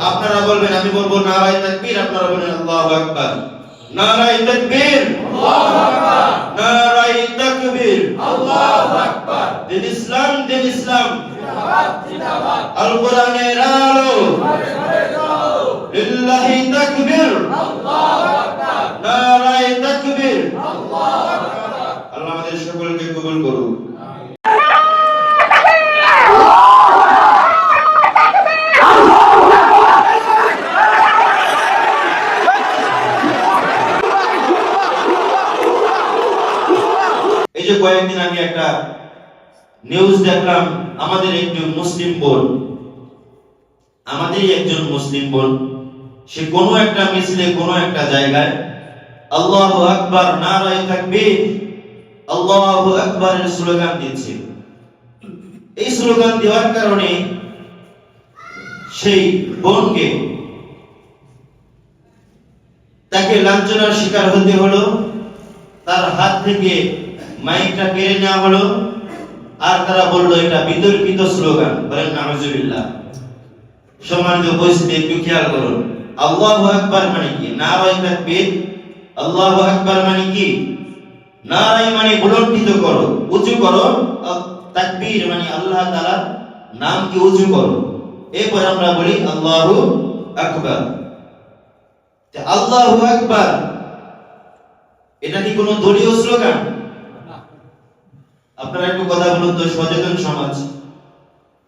আপনারা বলবেন, আমি বলব, নারায় তাকবীর, আপনারা বলবেন, আল্লাহু আকবার। নারায় তাকবীর। নারায় তাকবীর। দিন ইসলাম দিন ইসলাম। আল কোরআনের আলো। লিল্লাহি তাকবীর। নারায় তাকবীর। আল্লাহ আমাদের সকলকে কবুল করুন যে কয়েকদিন আগে একটা নিউজ দেখলাম, আমাদের একটি মুসলিম বোন, আমাদেরই একজন মুসলিম বোন, সে কোনো একটা মিছিলে, কোনো একটা জায়গায়, আল্লাহ আকবার, নারায় তাকবীর আল্লাহ আকবরের স্লোগান দিচ্ছে এই স্লোগান দেওয়ার কারণে সেই বোনকে তাকে লাঞ্ছনার শিকার হতে হলো। তার হাত থেকে মাইকটা কেড়ে নেওয়া হলো, আর তারা বলল, এটা বিতর্কিত স্লোগান। বলেন নামাজুবিল্লাহ সম্মানিত উপস্থিতি, একটু খেয়াল করুন। আল্লাহু আকবার মানে কি? নারায় তাকবীর? আল্লাহু আকবার মানে কি? নারায় মানে বুলন্ডিত করো, উঁচু করো। তাকবীর মানে আল্লাহ তাআলার নামকে উঁচু করো। এরপর আমরা বলি, আল্লাহু আকবার। আল্লাহু আকবার, এটা কি কোনো দলীয় স্লোগান? আপনারা একটু কথা বলুন তো, সচেতন সমাজ।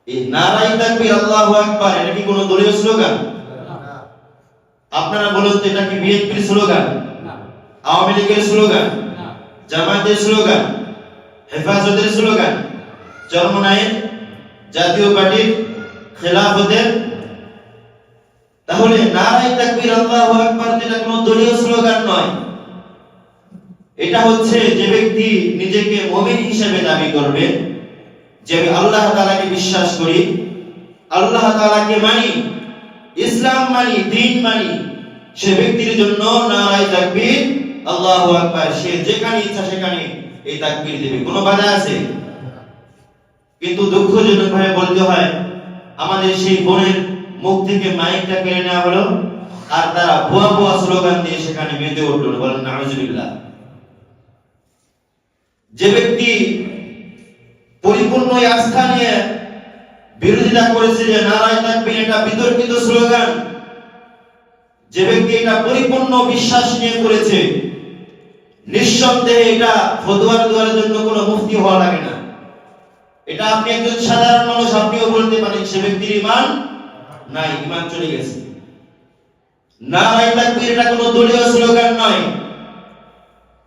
এই নারাই তাকবীর আল্লাহু আকবার, এটা কি কোনো দলীয় স্লোগান? আপনারা বলুন তো, এটা কি বিএনপির স্লোগান? আওয়ামী লীগের স্লোগান? জামায়াতের স্লোগান? হেফাজতের স্লোগান? চরমনায়ের জাতীয় পার্টির খেলাফতের? তাহলে নারাই তাকবীর আল্লাহু আকবার এটা কোনো দলীয় স্লোগান নয়। এটা হচ্ছে যে ব্যক্তি নিজেকে মুমিন হিসেবে দাবি করবে যে আমি আল্লাহ তাআলাকে বিশ্বাস করি। আল্লাহ তাআলাকে মানি, ইসলাম মানি দ্বীন মানি, সে ব্যক্তির জন্য নারাই তাকবীর, আল্লাহু আকবার, সে যেখানে ইচ্ছা সেখানে এই তাকবীর দেবে। কোনো বাধা আছে? কিন্তু দুঃখজনক ভাবে বলতে হয়, আমাদের সেই বোনের মুখ থেকে মাইকটা কেড়ে নেওয়া হলো, আর তারা ভুয়া ভুয়া স্লোগান দিয়ে সেখানে মেতে উঠল। বলেন, নাউজুবিল্লাহ। যে ব্যক্তি পরিপূর্ণ আস্থা নিয়ে বিরোধিতা করেছে যে নারায় তাকবীর এটা বিতর্কিত স্লোগান, যে ব্যক্তি এটা পরিপূর্ণ বিশ্বাস নিয়ে করেছে, নিঃসন্দেহে এটা ফতোয়ার দেওয়ার জন্য কোনো মুফতি হওয়া লাগে না। এটা আপনি একজন সাধারণ মানুষ, আপনিও বলতে পারেন সে ব্যক্তির ইমান নাই, ইমান চলে গেছে। নারায় তাকবীর এটা কোনো দলীয় স্লোগান নয়,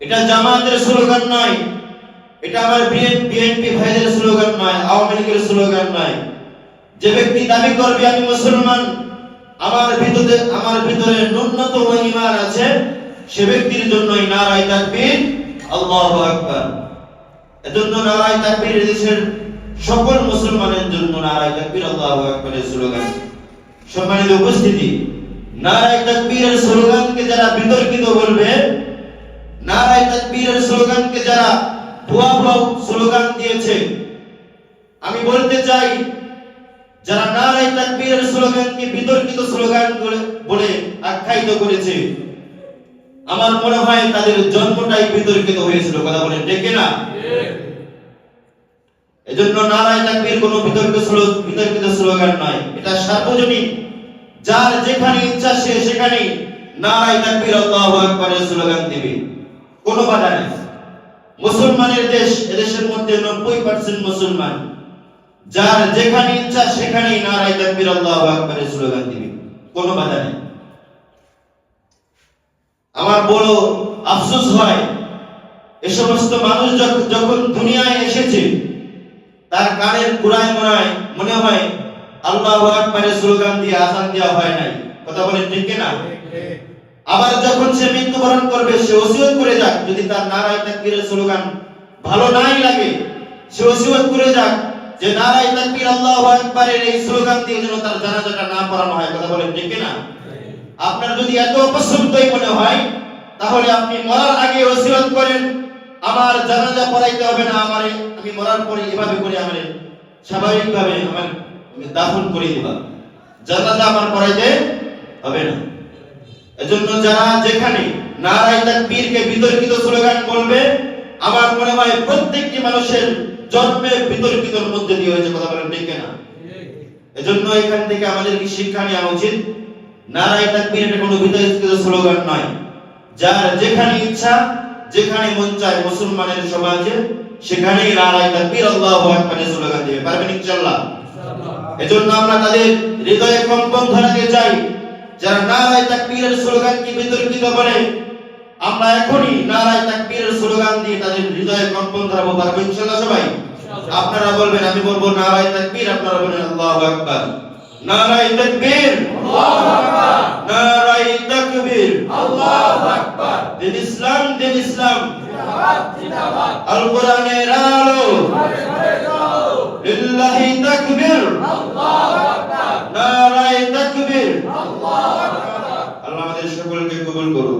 এটা জামাতের স্লোগান নয়। এটা আমার বিএনপি ভাইদের স্লোগান নয়, আওয়ামী লীগের স্লোগান নয়। যে ব্যক্তি দাবি করবে, আমি মুসলমান, আমার ভিতরে আমার ভিতরে ন্যূনতম ঈমান আছে, সে ব্যক্তির জন্যই নারায় তাকবীর, আল্লাহু আকবার। এজন্য নারায় তাকবীর দেশের সকল মুসলমানের জন্য নারায় তাকবীর, আল্লাহু আকবারের স্লোগান। সম্মানিত উপস্থিতি, নারায় তাকবীরের স্লোগানকে যারা বিতর্কিত বলবে, নারায় তাকবীরের স্লোগানকে যারা ভুয়া স্লোগান দিয়েছে। আমি বলতে চাই, যারা নারায় তাকবীরের স্লোগানকে বিতর্কিত স্লোগান বলে- আখ্যায়িত করেছে, আমার মনে হয় তাদের জন্মটাই বিতর্কিত হয়েছিল, কথা বলেন ঠিক না? এজন্য নারায় তাকবীর কোনো বিতর্ক বিতর্কিত স্লোগান নয়। এটা সার্বজনীন। যার যেখানে ইচ্ছা সে সেখানে নারায় তাকবীর আল্লাহু আকবারের স্লোগান দিবে। কোনো বাধা নেই। মুসলমানের দেশ এদেশের মধ্যে নব্বই পার্সেন্ট মুসলমান, যার যেখানে ইচ্ছা সেখানেই নারায় তাকবীর আল্লাহু আকবারের স্লোগান দিবে। কোনো বাধা নেই। আমার বড় আফসোস হয়, এ সমস্ত মানুষ যখ- যখন দুনিয়ায় এসেছে, তার কানের কুড়ায় মোড়ায় মনে হয় আল্লাহু আকবারের স্লোগান দিয়ে আজান দেওয়া হয় নাই। কথা বলেন ঠিক না আবার যখন সে মৃত্যুবরণ করবে, সে ওসিয়ত করে যাক। যদি তার নারায় তাকবীরের স্লোগান ভালো নাই লাগে, সে ওসিয়ত করে যাক যে নারায় তাকবীর আল্লাহু আকবারের এই স্লোগান দিয়ে যেন তার জানাজাটা না পড়ানো হয়। কথা বলেন ঠিক না আপনার যদি এত অপছন্দই মনে হয়, তাহলে আপনি মরার আগে ওসিয়ত করেন। আমার জানাজা পড়াইতে হবে না আমার, আমি মরার পরে এভাবে করে আমার স্বাভাবিকভাবে আমার দাফন করে দিবা জানাজা আমার পড়াইতে হবে না। এজন্য যারা যেখানে নারায় তাকবীরকে বিতর্কিত স্লোগান বলবে আমার মনে হয় প্রত্যেকটি মানুষের জন্মে বিতর্কিতর মধ্যে দিয়ে হয়েছে কথা বলেন ঠিক না এজন্য এখান থেকে আমাদের কি শিক্ষা নেওয়া উচিত? নারায় তাকবীর এটা কোনো বিতর্কিত স্লোগান নয়। যার যেখানে ইচ্ছা যেখানে মন চায় মুসলমানের সমাজে সেখানেই নারায় তাকবীর আল্লাহু আকবারের স্লোগান দিবে। পারবেন ইনশাআল্লাহ। এজন্য আমরা তাদের হৃদয়ে কম্পন ধরাতে চাই। যারা নারায় তাকবীরের স্লোগানকে বিতর্কিত করে? আমরা এখনই নারায় তাকবীরের স্লোগান দিয়ে তাদের হৃদয়ে কম্পন ধরাবো। পারব ইনশাআল্লাহ সবাই? আপনারা বলবেন আমি বলব নারায় তাকবীর আপনারা বলবেন আল্লাহু আকবার নারায় তাকবীর। আল্লাহু আকবার। নারায় তাকবীর। আল্লাহু আকবার। দিন ইসলাম দিন ইসলাম। জিন্দাবাদ জিন্দাবাদ। আল। কোরআনের আলো। লিল্লাহি তাকবীর। নারায় তাকবীর। আল্লাহ আমাদের সকলকে কবুল করুন